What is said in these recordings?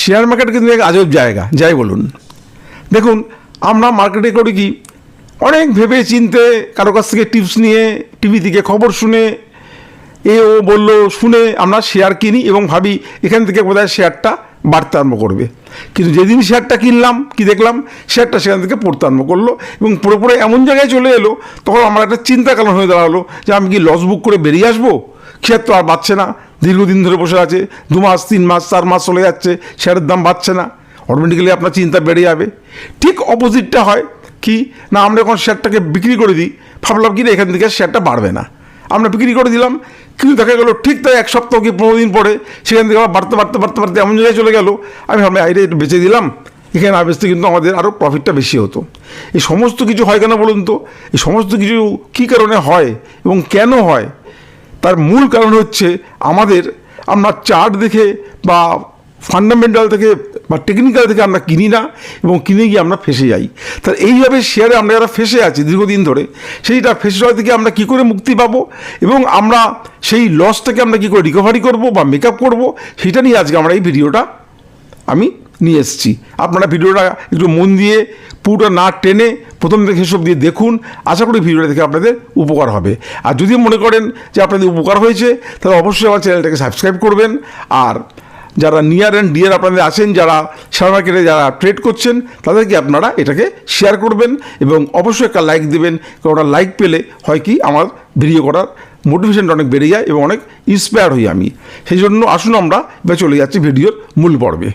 Share market কিন্তু এক আজব জায়গা। যাই বলুন। দেখুন, আমরা মার্কেটে করি কি, অনেক ভেবে চিনতে কারও কাছ থেকে টিপস নিয়ে, টিভি থেকে খবর শুনে, এ ও বলল, শুনে আমরা শেয়ার কিনি এবং ভাবি এখান থেকে বোধহয় শেয়ারটা বাড়তে আরম্ভ করবে। কিন্তু যেদিন শেয়ারটা কিনলাম, কি দেখলাম? শেয়ারটা সেখান থেকে পড়তে আরম্ভ করল এবং পুরোপুরি এমন জায়গায় চলে এলো, তখন আমার একটা চিন্তা কারণ হয়ে দাঁড়াল যে আমি কি লস বুক করে বেরিয়ে আসব? শেয়ার তো আর বাড়ছে না। দীর্ঘদিন ধরে বসে আছে, দু মাস, তিন মাস, চার মাস চলে যাচ্ছে, শেয়ারের দাম বাড়ছে না। অটোমেটিক্যালি আপনার চিন্তা বেড়ে যাবে। ঠিক অপোজিটটা হয় কি, না, আমরা এখন শেয়ারটাকে বিক্রি করে দিই, ভাবলাম কি না, এখান থেকে শেয়ারটা বাড়বে না। আমরা বিক্রি করে দিলাম, কিন্তু দেখা গেলো ঠিক তাই এক সপ্তাহ কি পনেরো দিন পরে সেখান থেকে আবার বাড়তে বাড়তে বাড়তে বাড়তে এমন জায়গায় চলে গেল। আমি ভাবলাম আইরে একটু বেঁচে দিলাম। এখানে না বেচতে কিন্তু আমাদের আরও প্রফিটটা বেশি হতো। এই সমস্ত কিছু হয় কেন বলুন তো? এই সমস্ত কিছু কী কারণে হয় এবং কেন হয়? তার মূল কারণ হচ্ছে আমাদের আমরা চার্ট দেখে বা ফান্ডামেন্টাল থেকে বা টেকনিক্যাল থেকে আমরা কিনি না এবং কিনে গিয়ে আমরা ফেসে যাই। তার এইভাবে শেয়ারে আমরা যারা ফেসে আছি দীর্ঘদিন ধরে, সেইটা ফেসে যাওয়া থেকে আমরা কী করে মুক্তি পাবো এবং আমরা সেই লসটাকে আমরা কী করে রিকভারি করব বা মেক আপ করব সেটা নিয়ে আজকে আমরা এই ভিডিওটা আমি নিয়ে এসেছি। আপনারা ভিডিওটা একটু মন দিয়ে পুরোটা না টেনে প্রথম থেকে সেসব দিয়ে দেখুন। আশা করি ভিডিওটা দেখে আপনাদের উপকার হবে। আর যদি মনে করেন যে আপনাদের উপকার হয়েছে, তাহলে অবশ্যই আমার চ্যানেলটাকে সাবস্ক্রাইব করবেন। আর যারা নিয়ার অ্যান্ড ডিয়ার আপনাদের আছেন, যারা শেয়ার মার্কেটে যারা ট্রেড করছেন, তাদেরকে আপনারা এটাকে শেয়ার করবেন এবং অবশ্যই একটা লাইক দেবেন। কারণ ওটা লাইক পেলে হয় কি, আমার ভিডিও করার মোটিভেশনটা অনেক বেড়ে যায় এবং অনেক ইন্সপায়ার হই আমি। সেই জন্য আসুন আমরা এবার চলে যাচ্ছি ভিডিওর মূল পর্বে।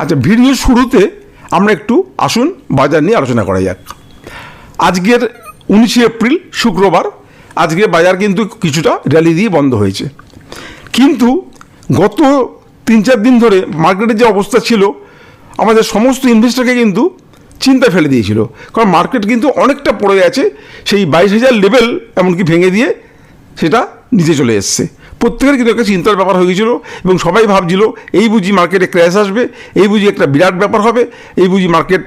আচ্ছা ভিডিওর শুরুতে আমরা একটু আসুন, বাজার নিয়ে আলোচনা করা যাক। আজকের উনিশে এপ্রিল, শুক্রবার, আজকে বাজার কিন্তু কিছুটা র্যালি দিয়ে বন্ধ হয়েছে। কিন্তু গত তিন চার দিন ধরে মার্কেটের যে অবস্থা ছিল, আমাদের সমস্ত ইনভেস্টরকে কিন্তু চিন্তা ফেলে দিয়েছিল। কারণ মার্কেট কিন্তু অনেকটা পড়ে গেছে সেই বাইশ হাজার লেভেল এমনকি ভেঙে দিয়ে সেটা নিচে চলে এসছে। প্রত্যেকের কিন্তু একটা চিন্তার ব্যাপার হয়ে গেছিল এবং সবাই ভাবছিল, এই বুঝি মার্কেটে ক্র্যাশ আসবে, এই বুঝি একটা বিরাট ব্যাপার হবে, এই বুঝি মার্কেট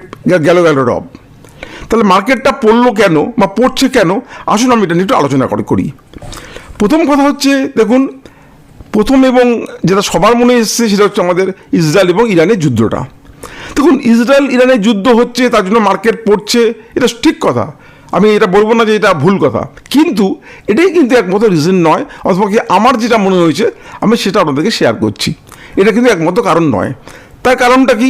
গেল গেল রব। তাহলে মার্কেটটা পড়ল কেন বা পড়ছে কেন? আসুন আমি এটা নিয়ে একটু আলোচনা করে, করি। প্রথম কথা হচ্ছে, দেখুন, প্রথম এবং যেটা সবার মনে এসছে সেটা হচ্ছে আমাদের ইসরায়েল এবং ইরানের যুদ্ধটা। দেখুন ইসরায়েল ইরানের যুদ্ধ হচ্ছে, তার জন্য মার্কেট পড়ছে, এটা ঠিক কথা। আমি এটা বলব না যে এটা ভুল কথা। কিন্তু এটাই কিন্তু একমাত্র রিজন নয়, অথবা কি আমার যেটা মনে হয়েছে, আমি সেটা আপনাদেরকে শেয়ার করছি। এটা কিন্তু একমাত্র কারণ নয়। তার কারণটা কি?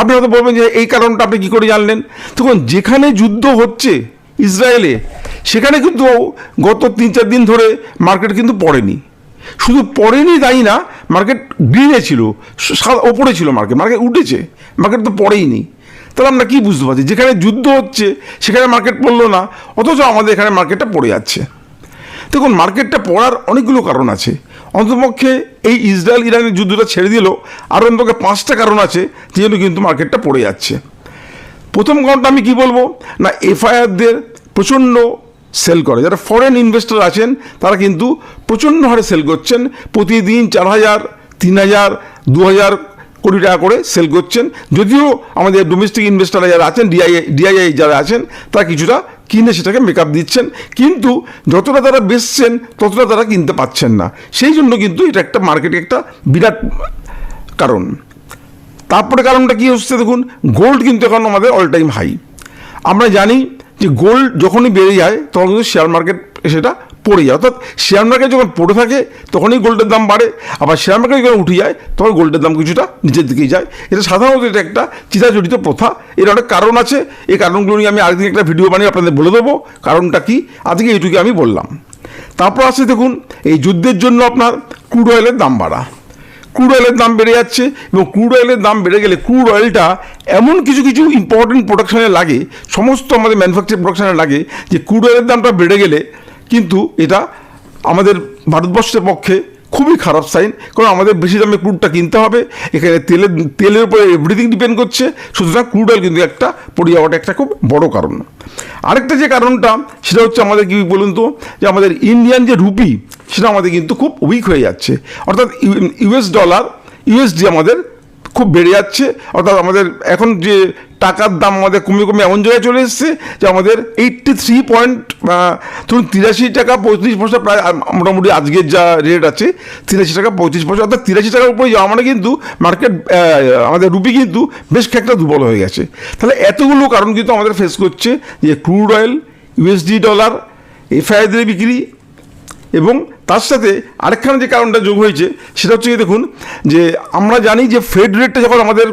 আপনি হয়তো বলবেন যে এই কারণটা আপনি কী করে জানলেন? তখন যেখানে যুদ্ধ হচ্ছে ইসরায়েলে, সেখানে কিন্তু গত তিন চার দিন ধরে মার্কেট কিন্তু পড়েনি। শুধু পড়েনি তাই না মার্কেট গ্রিনে ছিল ওপরে ছিল মার্কেট মার্কেট উঠেছে। মার্কেট তো পড়েই নি তাহলে আমরা কী বুঝতে পারছি? যেখানে যুদ্ধ হচ্ছে, সেখানে মার্কেট পড়ল না, অথচ আমাদের এখানে মার্কেটটা পড়ে যাচ্ছে। দেখুন মার্কেটটা পড়ার অনেকগুলো কারণ আছে। অন্তপক্ষে এই ইসরায়েল ইরানের যুদ্ধটা ছেড়ে দিল, আরও অন্তপক্ষে পাঁচটা কারণ আছে যে জন্য কিন্তু মার্কেটটা পড়ে যাচ্ছে। প্রথম কারণটা আমি কি বলব? না, এফআইআরদের প্রচণ্ড সেল করে। যারা ফরেন ইনভেস্টর আছেন, তারা কিন্তু প্রচণ্ড হারে সেল করছেন। প্রতিদিন চার হাজার, তিন হাজার, দু হাজার কোটি টাকা করে সেল করছেন। যদিও আমাদের ডোমেস্টিক ইনভেস্টাররা যারা আছেন ডিআই ডিআইআই যারা আছেন, তারা কিছুটা কিনে সেটাকে মেকআপ দিচ্ছেন। কিন্তু যতটা তারা বেচছেন, ততটা তারা কিনতে পাচ্ছেন না। সেই জন্য কিন্তু এটা একটা মার্কেটে একটা বিরাট কারণ। তারপরে কারণটা কী হচ্ছে দেখুন গোল্ড কিন্তু এখন আমাদের অল টাইম হাই আমরা জানি যে গোল্ড যখনই বেড়ে যায়, তখন কিন্তু শেয়ার মার্কেট সেটা পড়ে যায়। অর্থাৎ শেয়ার মার্কেট যখন পড়ে থাকে, তখনই গোল্ডের দাম বাড়ে। আবার শেয়ার মার্কেট যখন উঠে যায়, তখন গোল্ডের দাম কিছুটা নিচের দিকেই যায়। এটা সাধারণত এটা একটা চিরাচরিত প্রথা। এর অনেক কারণ আছে। এই কারণগুলো নিয়ে আমি আরেকদিন একটা ভিডিও বানিয়ে আপনাদের বলে দেবো। কারণটা কি? আজকে এইটুকু আমি বললাম। তারপর আছে দেখুন, এই যুদ্ধের জন্য আপনার ক্রুড অয়েলের দাম বাড়া। ক্রুড অয়েলের দাম বেড়ে যাচ্ছে এবং ক্রুড অয়েলের দাম বেড়ে গেলে ক্রুড অয়েলটা এমন কিছু কিছু ইম্পর্টেন্ট প্রোডাকশানে লাগে, সমস্ত আমাদের ম্যানুফ্যাকচার প্রোডাকশানে লাগে, যে ক্রুড অয়েলের দামটা বেড়ে গেলে কিন্তু এটা আমাদের ভারতবর্ষের পক্ষে খুবই খারাপ সাইন কারণ আমাদের বেশি দামে ক্রুডটা কিনতে হবে। এখানে তেলের তেলের উপরে এভরিথিং ডিপেন্ড করছে। সুতরাং ক্রুড অয়েল কিন্তু একটা পড়ে যাওয়াটা একটা খুব বড় কারণ। আরেকটা যে কারণটা, সেটা হচ্ছে আমাদের কি বলুন তো, যে আমাদের ইন্ডিয়ান যে রুপি সেটা আমাদের কিন্তু খুব উইক হয়ে যাচ্ছে। অর্থাৎ ইউএস ডলার ইউএসডি আমাদের খুব বেড়ে যাচ্ছে। অর্থাৎ আমাদের এখন যে টাকার দাম আমাদের কমে কমে এমন জায়গায় চলে এসেছে যে আমাদের এইট্টি থ্রি পয়েন্ট ধরুন তিরাশি টাকা পঁয়ত্রিশ পয়সা প্রায় মোটামুটি আজকের যা রেট আছে, তিরাশি টাকা পঁয়ত্রিশ পয়সা, অর্থাৎ তিরাশি টাকার উপরে যাওয়া মানে কিন্তু মার্কেট আমাদের রুপি কিন্তু বেশ খানিকটা দুর্বল হয়ে গেছে। তাহলে এতগুলো কারণ কিন্তু আমাদের ফেস করছে যে ক্রুড অয়েল ইউএসডি ডলার এফআইদের বিক্রি এবং তার সাথে আরেকখানে যে কারণটা যোগ হয়েছে, সেটা হচ্ছে দেখুন, যে আমরা জানি যে ফেড রেটটা যখন আমাদের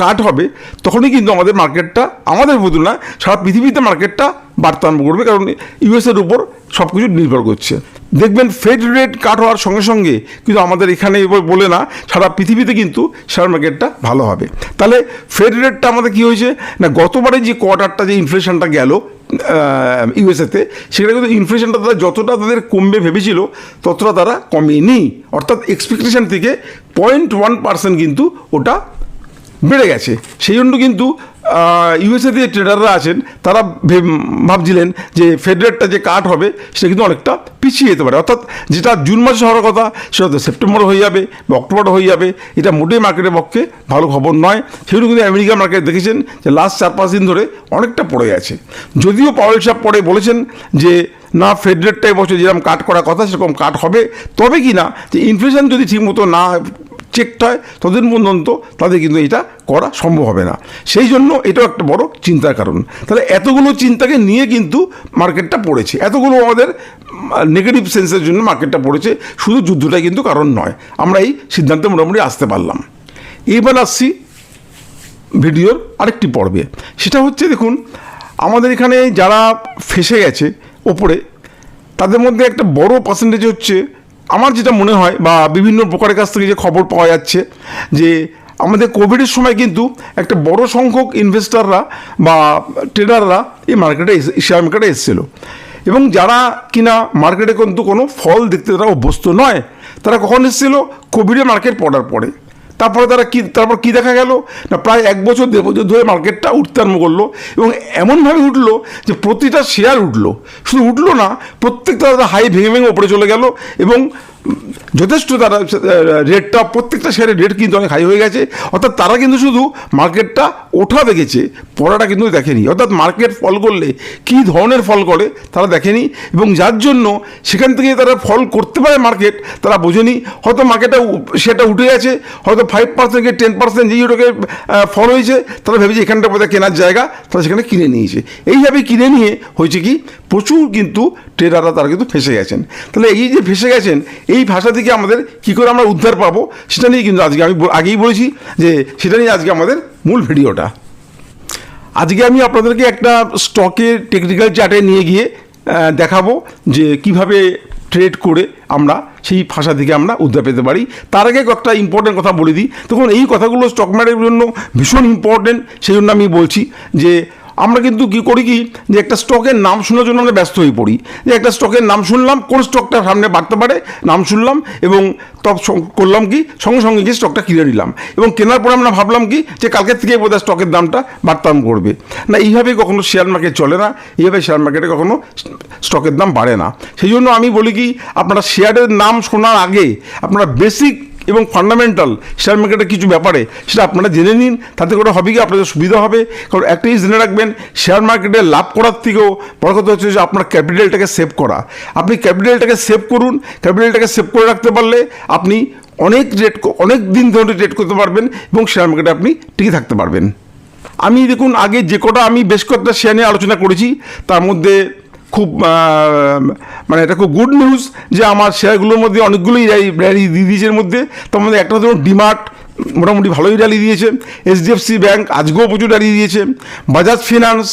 কাট হবে, তখনই কিন্তু আমাদের মার্কেটটা আমাদের বদল না সারা পৃথিবীতে মার্কেটটা বাড়তে আরম্ভ করবে, কারণ ইউএসের উপর সব কিছু নির্ভর করছে। দেখবেন ফেড রেট কাট হওয়ার সঙ্গে সঙ্গে কিন্তু আমাদের এখানে এবার বলে না, সারা পৃথিবীতে কিন্তু শেয়ার মার্কেটটা ভালো হবে। তাহলে ফেড রেটটা আমাদের কি হয়েছে, না গতবারে যে কোয়ার্টারটা যে ইনফ্লেশনটা গেল ইউএসএতে সেখানে কিন্তু ইনফ্লেশনটা তারা যতটা তাদের কমবে ভেবেছিল, ততটা তারা কমেনি। অর্থাৎ এক্সপেকটেশান থেকে পয়েন্ট ওয়ান পার্সেন্ট কিন্তু ওটা বেড়ে গেছে। সেই জন্য কিন্তু ইউএসএ যে ট্রেডাররা আছেন, তারা ভেব- ভাবছিলেন যে ফেড রেটটা যে কাট হবে, সেটা কিন্তু অনেকটা পিছিয়ে যেতে পারে। অর্থাৎ যেটা জুন মাসে হওয়ার কথা, সেটা তো সেপ্টেম্বর হয়ে যাবে বা অক্টোবর হয়ে যাবে। এটা মোটেই মার্কেটের পক্ষে ভালো খবর নয়। সেগুলো কিন্তু আমেরিকা মার্কেট দেখেছেন যে লাস্ট চার পাঁচ দিন ধরে অনেকটা পড়ে আছে। যদিও পাওয়েল সাহেব পরে বলেছেন যে, না ফেড রেটটা এবছর যেরকম কাট করার কথা, সেরকম কাট হবে। তবে কি না, যে ইনফ্লেশন যদি ঠিকমতো না চেকড হয়, ততদিন পর্যন্ত তাদের কিন্তু এটা করা সম্ভব হবে না। সেই জন্য এটাও একটা বড় চিন্তার কারণ। তাহলে এতগুলো চিন্তাকে নিয়ে কিন্তু মার্কেটটা পড়েছে। এতগুলো আমাদের নেগেটিভ সেন্সের জন্য মার্কেটটা পড়েছে। শুধু যুদ্ধটাই কিন্তু কারণ নয়। আমরা এই সিদ্ধান্তে মোটামুটি আসতে পারলাম। এইবার আসছি ভিডিওর আরেকটি পর্বে। সেটা হচ্ছে দেখুন, আমাদের এখানে যারা ফেসে গেছে ওপরে, তাদের মধ্যে একটা বড় পার্সেন্টেজ হচ্ছে আমার যেটা মনে হয় বা বিভিন্ন প্রকারের কাছ থেকে যে খবর পাওয়া যাচ্ছে যে আমাদের কোভিডের সময় কিন্তু একটা বড় সংখ্যক ইনভেস্টাররা বা ট্রেডাররা এই মার্কেটে শেয়ার মার্কেটে এসেছিল। এবং যারা কিনা মার্কেটে কিন্তু কোনো ফল দেখতে তারা অভ্যস্ত নয়, তারা কখন এসেছিল? কোভিডে মার্কেট পড়ার পরে। তারপরে তারা কি তারপর কী দেখা গেল? না, প্রায় এক বছর, দেড় বছর ধরে মার্কেটটা উঠতে আরম্ভ করল এবং এমনভাবে উঠল যে প্রতিটা শেয়ার উঠল। শুধু উঠল না, প্রত্যেকটা হাই ভেঙে ভেঙে ওপরে চলে গেল এবং যথেষ্ট তারা রেটটা প্রত্যেকটা শেয়ারের রেট কিন্তু অনেক হাই হয়ে গেছে। অর্থাৎ তারা কিন্তু শুধু মার্কেটটা ওঠা দেখেছে, পড়াটা কিন্তু দেখেনি। অর্থাৎ মার্কেট ফল করলে, কী ধরনের ফল করে তারা দেখেনি এবং যার জন্য সেখান থেকে তারা ফল করতে পারে মার্কেট তারা বোঝেনি। হয়তো মার্কেটটা সেটা উঠে গেছে, হয়তো ফাইভ পার্সেন্ট কি টেন পার্সেন্ট যেই ওটাকে ফল হয়েছে, তারা ভেবেছে এখানটা বোধহয় কেনার জায়গা, তারা সেখানে কিনে নিয়েছে। এইভাবে কিনে নিয়ে হয়েছে কি, প্রচুর কিন্তু ট্রেডাররা তারা কিন্তু ফেসে গেছেন। তাহলে এই যে ফেসে গেছেন এই ভাষা থেকে আমাদের কী করে আমরা উদ্ধার পাবো, সেটা নিয়ে কিন্তু আজকে আমি আগেই বলেছি যে সেটা নিয়ে আজকে আমাদের মূল ভিডিওটা। আজকে আমি আপনাদেরকে একটা স্টকের টেকনিক্যাল চার্টে নিয়ে গিয়ে দেখাবো যে কীভাবে ট্রেড করে আমরা সেই ভাষা থেকে আমরা উদ্ধার পেতে পারি। তার আগে একটা ইম্পর্টেন্ট কথা বলে দিই। তখন এই কথাগুলো স্টক মার্কেটের জন্য ভীষণ ইম্পর্টেন্ট সেই জন্য আমি বলছি যে আমরা কিন্তু কি করি কি? যে একটা স্টকের নাম শোনার জন্য আমরা ব্যস্ত হয়ে পড়ি। যে একটা স্টকের নাম শুনলাম, কোন স্টকটা সামনে বাড়তে পারে, নাম শুনলাম এবং সং- করলাম কি? সঙ্গে সঙ্গে গিয়ে স্টকটা কিনে নিলাম। এবং কেনার পরে আমরা ভাবলাম কি? যে কালকের থেকে বোধহয় স্টকের দামটা বাড়তাম করবে। না, এইভাবে কখনো শেয়ার মার্কেট চলে না। এইভাবে শেয়ার মার্কেটে কখনো স্টকের দাম বাড়ে না। সেই জন্য আমি বলি কি, আপনারা শেয়ারের নাম শোনার আগে আপনারা বেসিক এবং ফান্ডামেন্টাল শেয়ার মার্কেটের কিছু ব্যাপারে, সেটা আপনারা জেনে নিন। তাতে করে হবে কি, আপনাদের সুবিধা হবে। কারণ একটা জিনিস জেনে রাখবেন শেয়ার মার্কেটে লাভ করার থেকেও বড় কথা হচ্ছে যে আপনার ক্যাপিটালটাকে সেভ করা। আপনি ক্যাপিটালটাকে সেভ করুন ক্যাপিটালটাকে সেভ করে রাখতে পারলে আপনি অনেক রেট অনেক দিন ধরে রেট করতে পারবেন এবং শেয়ার মার্কেটে আপনি টিকে থাকতে পারবেন। আমি দেখুন, আগে যে কটা আমি বেশ কয়েকটা শেয়ার নিয়ে আলোচনা করেছি, তার মধ্যে খুব মানে এটা খুব গুড নিউজ যে আমার শেয়ারগুলোর মধ্যে অনেকগুলোই র্যালি দিয়ে দিয়েছে মধ্যে। তার মধ্যে একটা ধরুন ডিমার্ট, মোটামুটি ভালোই র্যালি দিয়েছে। এইচডিএফসি ব্যাঙ্ক আজকেও প্রচুর র্যালি দিয়েছে। বাজাজ ফিনান্স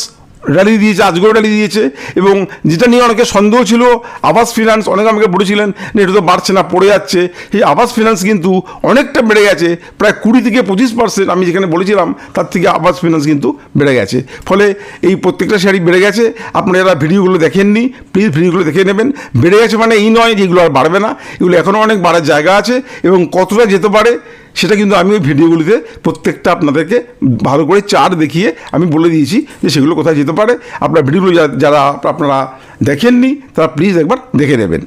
র্যালি দিয়েছে, আজকেও র্যালি দিয়েছে। এবং যেটা নিয়ে অনেকে সন্দেহ ছিল, আবাস ফিনান্স অনেকে আমাকে বলেছিলেন যে এটা তো বাড়ছে না, পড়ে যাচ্ছে। এই আবাস ফিনান্স কিন্তু অনেকটা বেড়ে গেছে, প্রায় কুড়ি থেকে পঁচিশ পার্সেন্ট আমি যেখানে বলেছিলাম, তার থেকে আবাস ফিনান্স কিন্তু বেড়ে গেছে। ফলে এই প্রত্যেকটা শাড়ি বেড়ে গেছে। আপনারা যারা ভিডিওগুলো দেখেননি প্লিজ ভিডিওগুলো দেখে নেবেন। বেড়ে গেছে মানে এই নয় যে এগুলো আর বাড়বে না, এগুলো এখনও অনেক বাড়ার জায়গা আছে এবং কতটা যেতে পারে সেটা কিন্তু আমি ওই ভিডিওগুলিতে প্রত্যেকটা আপনাদেরকে ভালো করে চার দেখিয়ে আমি বলে দিয়েছি যে সেগুলো কোথায় যেতে পারে। আপনার ভিডিওগুলো যারা আপনারা দেখেননি, তারা প্লিজ একবার দেখে নেবেন।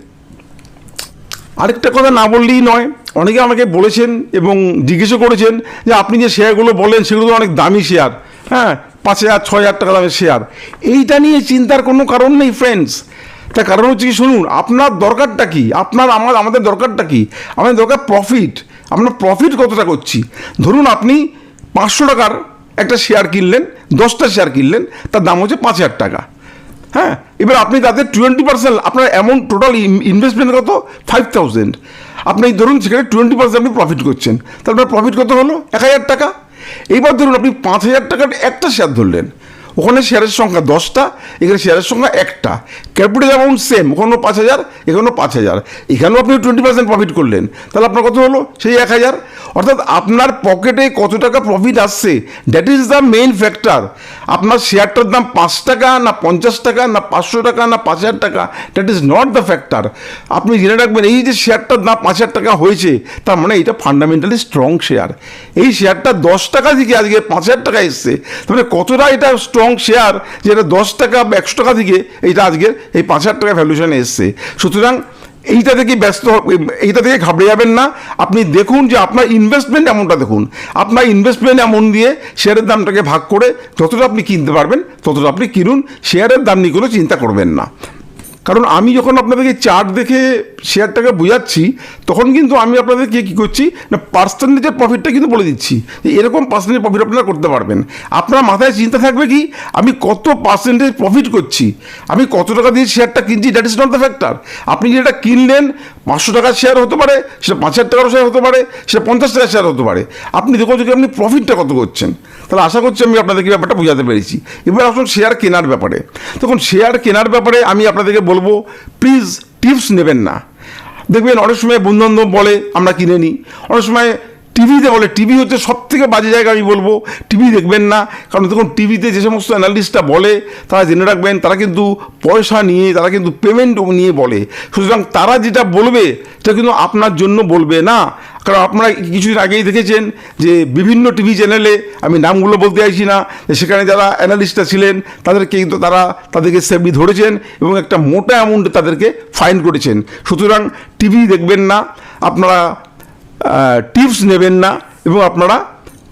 আরেকটা কথা না বললেই নয়, অনেকে আমাকে বলেছেন এবং জিজ্ঞেসও করেছেন যে আপনি যে শেয়ারগুলো বলেন সেগুলো অনেক দামি শেয়ার। হ্যাঁ পাঁচ হাজার, ছয় হাজার টাকা দামের শেয়ার। এইটা নিয়ে চিন্তার কোনো কারণ নেই ফ্রেন্ডস তার কারণ হচ্ছে কি, শুনুন, আপনার দরকারটা কি? আপনার, আমার, আমাদের দরকারটা কি? আমাদের দরকার প্রফিট আমরা প্রফিট কতটা করছি? ধরুন আপনি পাঁচশো টাকার একটা শেয়ার কিনলেন, দশটা শেয়ার কিনলেন, তার দাম হচ্ছে পাঁচ হাজার টাকা। হ্যাঁ? এবার আপনি তাতে টোয়েন্টি পার্সেন্ট আপনার অ্যামাউন্ট টোটাল ইনভেস্টমেন্ট কত? ফাইভ থাউজেন্ড আপনি ধরুন সেখানে টোয়েন্টি পার্সেন্ট আপনি প্রফিট করছেন, তারপরে প্রফিট কত হলো? এক হাজার টাকা। এইবার ধরুন আপনি পাঁচ হাজার টাকার একটা শেয়ার ধরলেন ওখানে শেয়ারের সংখ্যা দশটা, এখানে শেয়ারের সংখ্যা একটা। ক্যাপিটাল অ্যামাউন্ট সেম ওখানেও পাঁচ হাজার, এখানেও পাঁচ হাজার। এখানেও আপনি টোয়েন্টি পার্সেন্ট প্রফিট করলেন। তাহলে আপনার কত হলো? সেই এক হাজার। অর্থাৎ আপনার পকেটে কত টাকা প্রফিট আসছে? That is the main factor আপনার শেয়ারটার দাম পাঁচ টাকা, না পঞ্চাশ টাকা, না পাঁচশো টাকা, না পাঁচ হাজার টাকা that is not the factor আপনি জেনে রাখবেন, এই যে শেয়ারটার দাম পাঁচ হাজার টাকা হয়েছে, তার মানে এটা ফান্ডামেন্টালি স্ট্রং শেয়ার এই শেয়ারটা দশ টাকা থেকে আজকে পাঁচ হাজার টাকা এসছে, তার মানে কতটা এটা স্ট্রং শেয়ার যেটা দশ টাকা বা একশো টাকা থেকে এইটা আজকের এই পাঁচ হাজার টাকা ভ্যালুয়েশনে এসছে। সুতরাং এইটা থেকে ব্যস্ত এইটা থেকে ঘাবড়ে যাবেন না। আপনি দেখুন যে আপনার ইনভেস্টমেন্ট অ্যামাউন্টটা দেখুন। আপনার ইনভেস্টমেন্ট অ্যামাউন্ট দিয়ে শেয়ারের দামটাকে ভাগ করে যতটা আপনি কিনতে পারবেন, ততটা আপনি কিনুন। শেয়ারের দাম নিয়ে কোনো চিন্তা করবেন না। কারণ আমি যখন আপনাদেরকে চার্ট দেখে শেয়ারটাকে বোঝাচ্ছি, তখন কিন্তু আমি আপনাদেরকে কী করছি, না পার্সেন্টেজের প্রফিটটা কিন্তু বলে দিচ্ছি। এরকম পার্সেন্টেজ প্রফিট আপনারা করতে পারবেন। আপনার মাথায় চিন্তা থাকবে কি, আমি কত পার্সেন্টেজ প্রফিট করছি? আমি কত টাকা দিয়ে শেয়ারটা কিনছি? That is not the factor আপনি যেটা কিনলেন পাঁচশো টাকার শেয়ার হতে পারে, সেটা পাঁচ হাজার টাকারও শেয়ার হতে পারে, সেটা পঞ্চাশ টাকার শেয়ার হতে পারে। আপনি দেখো যদি আপনি প্রফিটটা কত করছেন, তাহলে আশা করছি আমি আপনাদেরকে ব্যাপারটা বোঝাতে পেরেছি। এবার আসুন শেয়ার কেনার ব্যাপারে। তখন শেয়ার কেনার ব্যাপারে আমি আপনাদেরকে বলব প্লিজ টিপস নেবেন না। দেখবেন অনেক সময় বন্ধুবান্ধব বলে, আমরা কিনে নিই। অনেক সময় টিভিতে বলে টিভি হচ্ছে সব থেকে বাজে জায়গা আমি বলব টিভি দেখবেন না। কারণ দেখুন টিভিতে যে সমস্ত অ্যানালিস্টরা বলে, তারা জেনে রাখবেন, তারা কিন্তু পয়সা নিয়ে, তারা কিন্তু পেমেন্ট নিয়ে বলে। সুতরাং তারা যেটা বলবে, সেটা কিন্তু আপনার জন্য বলবে না। কারণ আপনারা কিছুদিন আগেই দেখেছেন যে বিভিন্ন টিভি চ্যানেলে আমি নামগুলো বলতে চাইছি না সেখানে যারা অ্যানালিস্টরা ছিলেন, তাদেরকে কিন্তু তারা, তাদেরকে সেফলি ধরেছেন এবং একটা মোটা অ্যামাউন্টে তাদেরকে ফাইন করেছেন। সুতরাং টিভি দেখবেন না, আপনারা টিপস নেবেন না, এবং আপনারা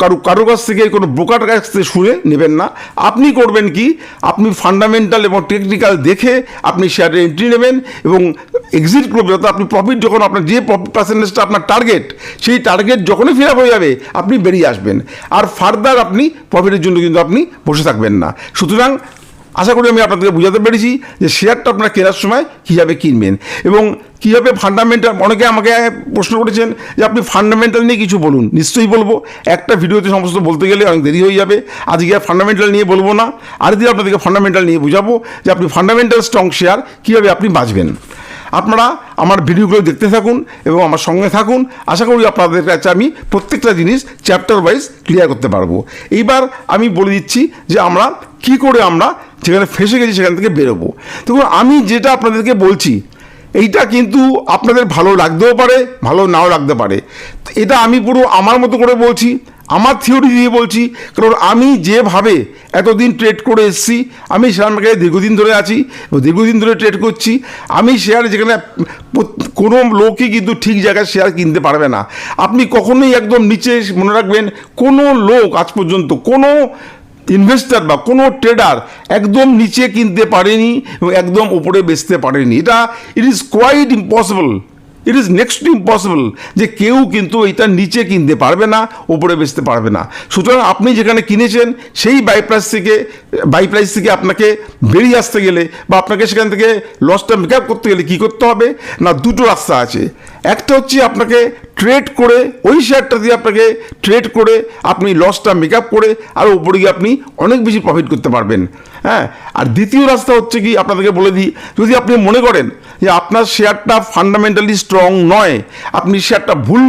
কারও কারও কাছ থেকে কোনো ব্রোকার কাছ থেকে শুনে নেবেন না। আপনি করবেন কি? আপনি ফান্ডামেন্টাল এবং টেকনিক্যাল দেখে আপনি শেয়ারে এন্ট্রি নেবেন এবং এক্সিট করবেন। অর্থাৎ আপনি প্রফিট যখন আপনার যে প্রফিট পার্সেন্টেজটা আপনার টার্গেট সেই টার্গেট যখনই ফিল হয়ে যাবে, আপনি বেরিয়ে আসবেন। আর ফার্দার আপনি প্রফিটের জন্য কিন্তু আপনি বসে থাকবেন না। সুতরাং আশা করি আমি আপনাদেরকে বোঝাতে পেরেছি যে শেয়ারটা আপনারা কেনার সময় কীভাবে কিনবেন এবং কীভাবে ফান্ডামেন্টাল অনেকে আমাকে প্রশ্ন করেছেন যে আপনি ফান্ডামেন্টাল নিয়ে কিছু বলুন। নিশ্চয়ই বলব। একটা ভিডিওতে সমস্ত বলতে গেলে অনেক দেরি হয়ে যাবে। আজকে আর ফান্ডামেন্টাল নিয়ে বলব না। আরেকদিন আপনাদেরকে ফান্ডামেন্টাল নিয়ে বোঝাবো যে আপনি ফান্ডামেন্টাল স্ট্রং শেয়ার কীভাবে আপনি বাঁচবেন। আপনারা আমার ভিডিওগুলো দেখতে থাকুন এবং আমার সঙ্গে থাকুন। আশা করি আপনাদের কাছে আমি প্রত্যেকটা জিনিস চ্যাপ্টার ওয়াইজ ক্লিয়ার করতে পারব। এইবার আমি বলে দিচ্ছি যে আমরা কি করে আমরা যেখানে ফেসে গেছি সেখান থেকে বেরোবো। দেখুন, আমি যেটা আপনাদেরকে বলছি, এইটা কিন্তু আপনাদের ভালো লাগতেও পারে, ভালো নাও লাগতে পারে। এটা আমি পুরো আমার মতো করে বলছি। আমার থিওরি দিয়ে বলছি, কারণ আমি যেভাবে এতদিন ট্রেড করে এসেছি, আমি শেয়ার মার্কেটে দীর্ঘদিন ধরে আছি, দীর্ঘদিন ধরে ট্রেড করছি, আমি শেয়ার যেখানে কোনো লোকই কিন্তু ঠিক জায়গায় শেয়ার কিনতে পারবে না। আপনি কখনোই একদম নিচে মনে রাখবেন, কোনো লোক আজ পর্যন্ত, কোনো ইনভেস্টার বা কোনো ট্রেডার একদম নিচে কিনতে পারেনি এবং একদম উপরে বেচতে পারেনি। এটা it is quite impossible it is next impossible যে কেউ কিন্তু এটা নিচে কিনতে পারবে না, উপরে বেচতে পারবে না। সুতরাং আপনি যেখানে কিনেছেন, সেই বাই প্রাইস থেকে বাইপ্রাইস থেকে আপনাকে বেরিয়ে আসতে গেলে বা আপনাকে সেখান থেকে লসটা মেক করতে গেলে কী করতে হবে? না, দুটো রাস্তা আছে। একটা হচ্ছে আপনাকে ট্রেড করে, ওই শেয়ারটা দিয়ে আপনাকে ট্রেড করে আপনি লসটা মেক আপ করে আর উপরে গিয়ে আপনি অনেক বেশি প্রফিট করতে পারবেন। হ্যাঁ? আর দ্বিতীয় রাস্তা হচ্ছে কি? আপনাদেরকে বলে দিই, যদি আপনি মনে করেন যে আপনার শেয়ারটা ফান্ডামেন্টালি স্ট্রং নয়, আপনি শেয়ারটা ভুল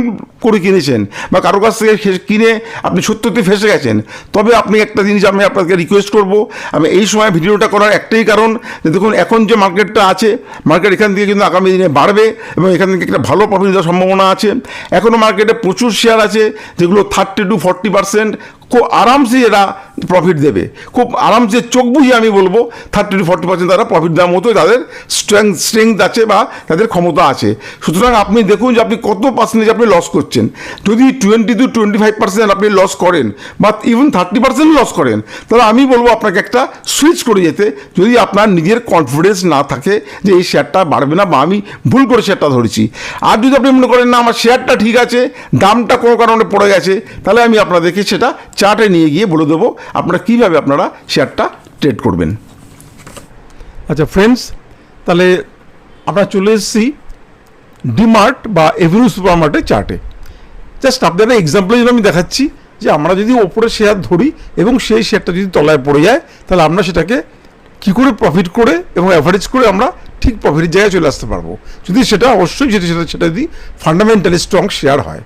করে কিনেছেন বা কারও কাছ থেকে কিনে আপনি সত্যতে ফেসে গেছেন, তবে আপনি একটা জিনিস আমি আপনাকে রিকোয়েস্ট করব, আমি এই সময় ভিডিওটা করার একটাই কারণ যে দেখুন, এখন যে মার্কেটটা আছে মার্কেট এখান থেকে কিন্তু আগামী দিনে বাড়বে এবং এখান থেকে একটা ভালো প্রফিট দেওয়ার সম্ভাবনা আছে। এখনও মার্কেটে প্রচুর শেয়ার আছে যেগুলো থার্টি টু ফর্টি পার্সেন্ট খুব আরামসে এরা প্রফিট দেবে। খুব আরামসে চোখ বুঝিয়ে আমি বলব থার্টি টু ফর্টি পার্সেন্ট তারা প্রফিট দেওয়ার মতো তাদের স্ট্রেংথ স্ট্রেংথ আছে বা তাদের ক্ষমতা আছে। সুতরাং আপনি দেখুন যে আপনি কত পার্সেন্টেজ আপনি লস করছেন। যদি twenty to twenty five percent আপনি লস করেন বা ইভেন থার্টি পার্সেন্ট লস করেন, তাহলে আমি বলব আপনাকে একটা সুইচ করে যেতে, যদি আপনার নিজের কনফিডেন্স না থাকে যে এই শেয়ারটা বাড়বে না বা আমি ভুল করে শেয়ারটা ধরেছি। আর যদি আপনি মনে করেন না, আমার শেয়ারটা ঠিক আছে, দামটা কোনো কারণে পড়ে গেছে, তাহলে আমি আপনাদেরকে সেটা চার্টে নিয়ে গিয়ে বলে দেবো আপনারা কীভাবে আপনারা শেয়ারটা ট্রেড করবেন। আচ্ছা ফ্রেন্ডস তাহলে আমরা চলে এসেছি ডিমার্ট বা এভিনিউ সুপার মার্টের চার্টে। জাস্ট আপনাদের এক্সাম্পলের জন্য আমি দেখাচ্ছি যে আমরা যদি ওপরে শেয়ার ধরি এবং সেই শেয়ারটা যদি তলায় পড়ে যায়, তাহলে আমরা সেটাকে কী করে প্রফিট করে এবং অ্যাভারেজ করে আমরা ঠিক প্রফিটের জায়গায় চলে আসতে পারব। যদি সেটা অবশ্যই সেটা সেটা সেটা যদি ফান্ডামেন্টালি স্ট্রং শেয়ার হয়।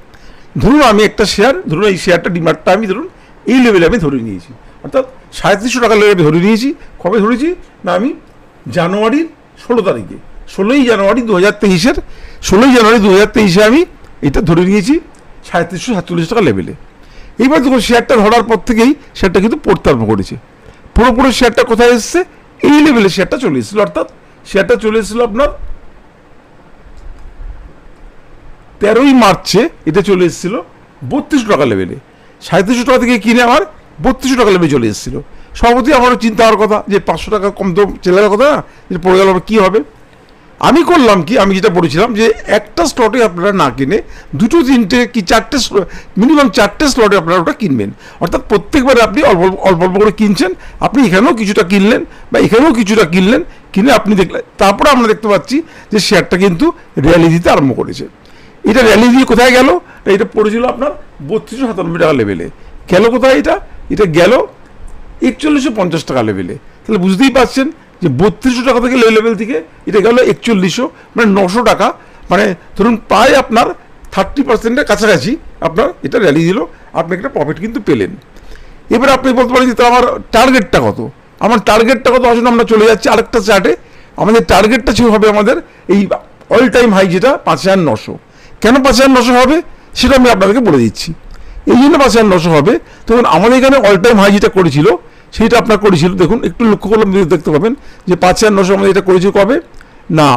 ধরুন আমি একটা শেয়ার ধরুন এই শেয়ারটা ডিমার্টটা আমি ধরুন এই লেভেলে আমি ধরে নিয়েছি। অর্থাৎ সাঁত্রিশশো টাকা লেভেলে ধরে নিয়েছি। কবে ধরেছি? না, আমি জানুয়ারির ষোলো তারিখে। ষোলোই জানুয়ারি দু হাজার তেইশের, ষোলোই জানুয়ারি দু হাজার তেইশে আমি এটা ধরে নিয়েছি সাঁত্রিশশো সাতচল্লিশ টাকা লেভেলে এইবার দেখুন শেয়ারটা ধরার পর থেকেই শেয়ারটা কিন্তু পড়তে আরম্ভ করেছে। পুরোপুরি শেয়ারটা কোথায় এসছে? এই লেভেলে শেয়ারটা চলে এসেছিল। অর্থাৎ শেয়ারটা চলে এসেছিল আপনার তেরোই মার্চে এটা চলে এসেছিল বত্রিশশো টাকা লেভেলে সাঁত্রিশশো টাকা থেকে কিনে আমার বত্রিশশো টাকা লেভেলে চলে এসেছিল। সভাপতি, আমারও চিন্তা হওয়ার কথা যে পাঁচশো টাকা কম তো চলে যাওয়ার কথা না, যে পড়ে গেল আমার কী হবে? আমি করলাম কি? আমি যেটা বলেছিলাম যে একটা স্লটে আপনারা না কিনে দুটো তিনটে কি চারটে মিনিমাম চারটে স্লটে আপনারা ওটা কিনবেন। অর্থাৎ প্রত্যেকবারে আপনি অল্প অল্প অল্প করে কিনছেন, আপনি এখানেও কিছুটা কিনলেন বা এখানেও কিছুটা কিনলেন, কিনে আপনি দেখলেন। তারপরে আমরা দেখতে পাচ্ছি যে শেয়ারটা কিন্তু র্যালি দিতে আরম্ভ করেছে। এটা র্যালি দিয়ে কোথায় গেল? এটা পড়েছিল আপনার বত্রিশশো সাতানব্বই টাকা লেভেলে গেল কোথায় এটা? এটা গেল একচল্লিশশো পঞ্চাশ টাকা লেভেলে তাহলে বুঝতেই পারছেন যে বত্রিশশো টাকা থেকে লেভেল থেকে এটা গেল একচল্লিশশো মানে নশো টাকা। মানে ধরুন প্রায় আপনার থার্টি পার্সেন্টের কাছাকাছি আপনার এটা র্যালি দিল। আপনি একটা প্রফিট কিন্তু পেলেন। এবার আপনি বলতে পারেন যে তাহলে আমার টার্গেটটা কত? আমার টার্গেটটা কত? আসলে আমরা চলে যাচ্ছি আরেকটা চার্টে আমাদের টার্গেটটা ছিল হবে আমাদের এই অল টাইম হাই যেটা পাঁচ হাজার নশো। কেন পাঁচ হাজার নশো হবে? সেটা আমি আপনাদেরকে বলে দিচ্ছি। এই জন্য হাজার নশো হবে। তখন আমাদের এখানে অল টাইম হাই যেটা করেছিল, সেইটা আপনার করেছিল। দেখুন, একটু লক্ষ্য করলাম দেখতে পাবেন যে পাঁচ হাজার নশো আমাদের এটা করেছিল কবে? না,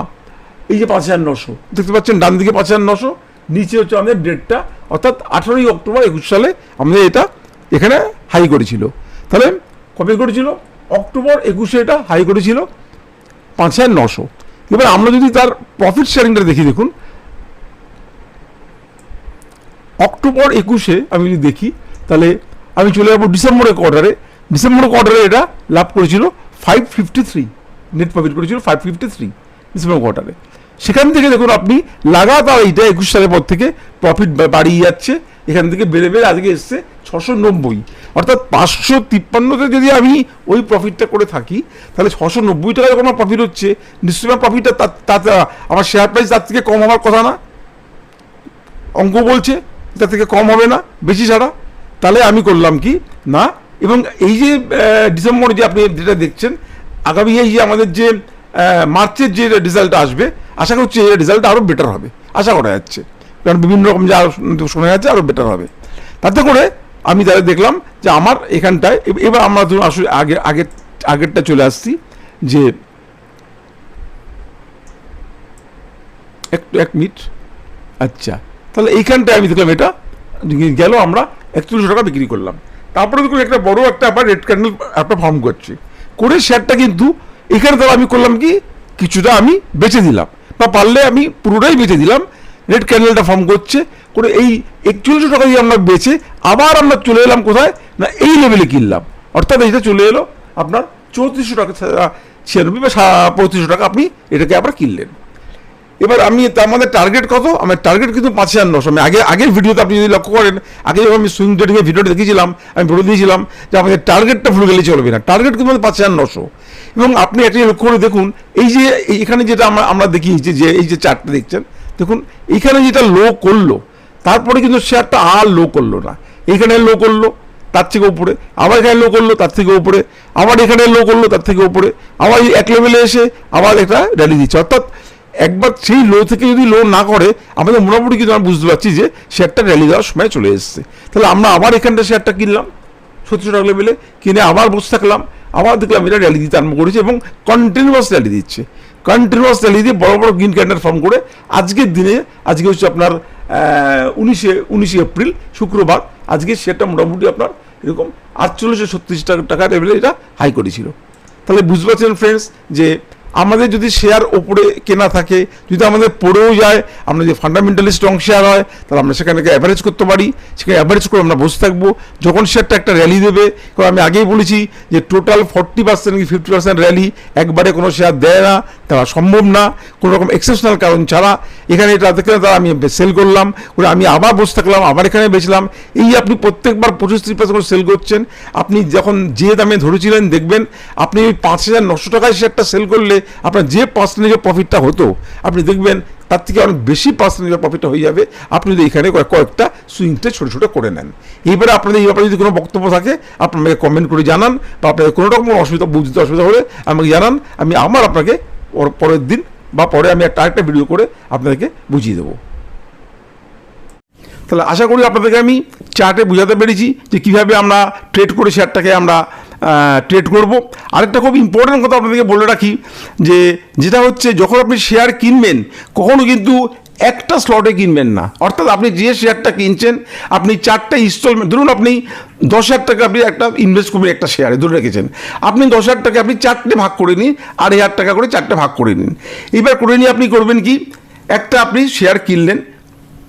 এই যে পাঁচ হাজার নশো, দেখতে পাচ্ছেন, ডান দিকে পাঁচ হাজার নশো, নিচে হচ্ছে আমাদের ডেটটা অর্থাৎ আঠারোই অক্টোবর একুশ সালে আমাদের এটা এখানে হাই করেছিল। তাহলে কবে করেছিল? অক্টোবর একুশে এটা হাই করেছিল, পাঁচ হাজার নশো। এবার আমরা যদি তার প্রফিট শেয়ারিংটা দেখি, দেখুন অক্টোবর একুশে আমি যদি দেখি, তাহলে আমি চলে যাব ডিসেম্বরের কোয়ার্টারে ডিসেম্বর কোয়ার্টারে এটা লাভ করেছিল five fifty three net profit করেছিল ফাইভ ফিফটি থ্রি ডিসেম্বর কোয়ার্টারে সেখান থেকে দেখুন আপনি লাগাতার এইটা একুশ সালের পর থেকে প্রফিট বাড়িয়ে যাচ্ছে, এখান থেকে বেড়ে বেড়ে আজকে এসছে ছশো নব্বই। অর্থাৎ পাঁচশো তিপ্পান্নতে যদি আমি ওই প্রফিটটা করে থাকি, তাহলে ছশো নব্বই টাকা যখন আমার প্রফিট হচ্ছে, নিশ্চয়ই আমার প্রফিটটা তাতে আমার শেয়ার প্রাইস তার থেকে কম হওয়ার কথা না। অঙ্ক বলছে তার থেকে কম হবে না, বেশি ছাড়া। তাহলে আমি করলাম কি? না, এবং এই যে ডিসেম্বর যে আপনি যেটা দেখছেন, আগামী এই যে আমাদের যে মার্চের যে রেজাল্টটা আসবে, আশা করছি এই রেজাল্টটা আরও বেটার হবে। আশা করা যাচ্ছে। কারণ বিভিন্ন রকম যা শোনা যাচ্ছে আরও বেটার হবে। তাতে করে আমি তাহলে দেখলাম যে আমার এখানটায় এবার আমরা ধরুন আসলে আগে আগের আগেরটা চলে আসছি যে একটু এক মিনিট। আচ্ছা। তাহলে এইখানটায় আমি দেখলাম এটা গেল আমরা একচল্লিশ টাকা বিক্রি করলাম। তারপরে দেখুন একটা বড় একটা আবার রেড ক্যান্ডেল একটা ফর্ম করছে। করে শেয়ারটা কিন্তু এখানে তাহলে আমি করলাম কি? কিছুটা আমি বেচে দিলাম। বা পারলে আমি পুরোটাই বেচে দিলাম। রেড ক্যান্ডেলটা ফর্ম করছে। করে এই একচল্লিশশো টাকা দিয়ে আমরা বেচে আবার আমরা চলে এলাম কোথায়? না, এই লেভেলে কিনলাম। অর্থাৎ এটা চলে এলো। আপনার চৌত্রিশশো টাকা ছিয়ানব্বই বা পঁয়ত্রিশশো টাকা আপনি এটাকে আবার কিনলেন। এবার আমি তার মধ্যে টার্গেট কত? আমার টার্গেট কিন্তু পাঁচ হাজার নশো। আমি আগে আগের ভিডিওতে আপনি যদি লক্ষ্য করেন, আগে যখন আমি সুইং ট্রেডিংয়ের ভিডিওটা দেখিয়েছিলাম, আমি বলে দিয়েছিলাম যে আমাদের টার্গেটটা ভুলে গেলে চলবে না। টার্গেট কিন্তু আমাদের পাঁচ হাজার নশো। এবং আপনি একটা লক্ষ্য করে দেখুন, এই যে এখানে যেটা আমরা আমরা দেখিয়েছি যে, এই যে চারটে দেখছেন, দেখুন, এখানে যেটা লো করল, তারপরে কিন্তু শেয়ারটা আর লো করল না। এখানে লো করল, তার থেকে উপরে। আবার এখানে লো করল, তার থেকে উপরে। আবার এখানে লো করল, তার থেকে উপরে। আবার এক লেভেলে এসে আবার এটা র্যালি দিচ্ছে। অর্থাৎ একবার সেই লো থেকে যদি লো না করে আমাদের মোটামুটি কিন্তু আমরা বুঝতে পারছি যে শেয়ারটা র্যালি দেওয়ার সময় চলে এসেছে। তাহলে আমরা আবার এখানটা শেয়ারটা কিনলাম, সত্তর টাকা লেভেলে কিনে আবার বসে থাকলাম, আবার দেখলাম এটা র্যালি দিতে আরম্ভ করেছে এবং কন্টিনিউয়াস র্যালি দিচ্ছে। কন্টিনিউয়াস র্যালি দিয়ে বড় বড় গ্রিন ক্যান্ডাল ফর্ম করে আজকের দিনে, আজকে হচ্ছে আপনার উনিশে উনিশে এপ্রিল, শুক্রবার, আজকে শেয়ারটা মোটামুটি আপনার এরকম আটচল্লিশশো ছত্রিশ টাকা টাকা লেভেলে এটা হাই করেছিল। তাহলে বুঝতে পারছেন ফ্রেন্ডস যে আমাদের যদি শেয়ার ওপরে কেনা থাকে, যদি আমাদের পড়েও যায়, আমরা যদি ফান্ডামেন্টালি স্ট্রং শেয়ার হয় তাহলে আমরা সেখানে অ্যাভারেজ করতে পারি। সেখানে অ্যাভারেজ করে আমরা বসে থাকব। যখন শেয়ারটা একটা র্যালি দেবে কারণ আমি আগেই বলেছি যে টোটাল ফর্টি পার্সেন্ট কি ফিফটি পার্সেন্ট র্যালি একবারে কোনো শেয়ার দেয় না। তারা সম্ভব না, কোনো রকম এক্সেপশনাল কারণ ছাড়া। এখানে এটা দেখে তারা, আমি সেল করলাম করে আমি আবার বসে থাকলাম, আবার এখানে বেচলাম। এই আপনি প্রত্যেকবার পঁচিশ ত্রিশ পার্সেন্ট সেল করছেন, আপনি যখন যে দামে ধরেছিলেন দেখবেন, আপনি ওই পাঁচ হাজার নশো টাকায় শেয়ারটা সেল করলে আপনার যে পার্সেন্টেজের প্রফিটটা হতো, আপনি দেখবেন তার থেকে অনেক বেশি পার্সেন্টেজের প্রফিটটা হয়ে যাবে। আপনি যদি এখানে কয়েক- কয়েকটা সুইংটা ছোটো ছোটো করে নেন। এইবারে আপনাদের এই ব্যাপারে যদি কোনো বক্তব্য থাকে আপনাকে কমেন্ট করে জানান, বা আপনাদের কোনো রকম অসুবিধা বুঝতে অসুবিধা হলে আমাকে জানান, আমি আমার আপনাকে পর- পরের দিন বা পরে আমি একটা আরেকটা ভিডিও করে আপনাদেরকে বুঝিয়ে দেবো। তাহলে আশা করি আপনাদেরকে আমি চার্টে বোঝাতে পেরেছি যে কীভাবে আমরা ট্রেড করে শেয়ারটাকে আমরা ট্রেড করব। আরেকটা খুব ইম্পর্ট্যান্ট কথা আপনাদেরকে বলে রাখি যে, যেটা হচ্ছে যখন আপনি শেয়ার কিনবেন কখনও কিন্তু একটা স্লটে কিনবেন না। অর্থাৎ আপনি যে শেয়ারটা কিনছেন, আপনি চারটে ইনস্টলমেন্ট ধরুন আপনি দশ হাজার টাকা আপনি একটা ইনভেস্ট করবেন একটা শেয়ারে ধরে রেখেছেন। আপনি দশ হাজার টাকা আপনি চারটে ভাগ করে নিন, আড়াই হাজার টাকা করে চারটে ভাগ করে নিন। এবার করে নিয়ে আপনি করবেন কি? একটা আপনি শেয়ার কিনলেন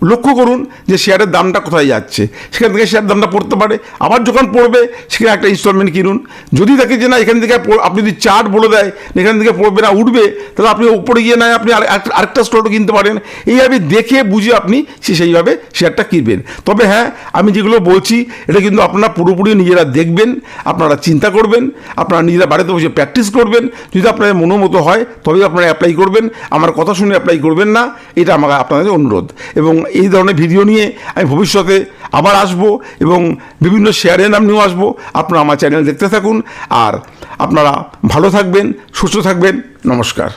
লক্ষ্য করুন যে শেয়ারের দামটা কোথায় যাচ্ছে। সেখান থেকে শেয়ার দামটা পড়তে পারে। আবার যখন পড়বে, সেখানে একটা ইনস্টলমেন্ট কিনুন। যদি দেখে যে না, এখান থেকে আপনি যদি চার্ট বলে দেয়, এখান থেকে পড়বে না, উঠবে, তাহলে আপনি উপরে গিয়ে না আপনি আরেকটা স্টকও কিনতে পারেন। এইভাবে দেখে বুঝে আপনি সে- সেইভাবে শেয়ারটা কিনবেন। তবে হ্যাঁ আমি যেগুলো বলছি, এটা কিন্তু আপনারা পুরোপুরি নিজেরা দেখবেন, আপনারা চিন্তা করবেন, আপনারা নিজেরা বাড়িতে বসে প্র্যাকটিস করবেন। যদি আপনাদের মনোমতো হয় তবে আপনারা অ্যাপ্লাই করবেন। আমার কথা শুনে অ্যাপ্লাই করবেন না, এটা আমার আপনাদের অনুরোধ। এবং এই ধরনের ভিডিও নিয়ে আমি ভবিষ্যতে আবার আসব এবং বিভিন্ন শেয়ারের নাম নিয়েও আসব। আপনারা আমার চ্যানেল দেখতে থাকুন। আর আপনারা ভালো থাকবেন, সুস্থ থাকবেন। নমস্কার।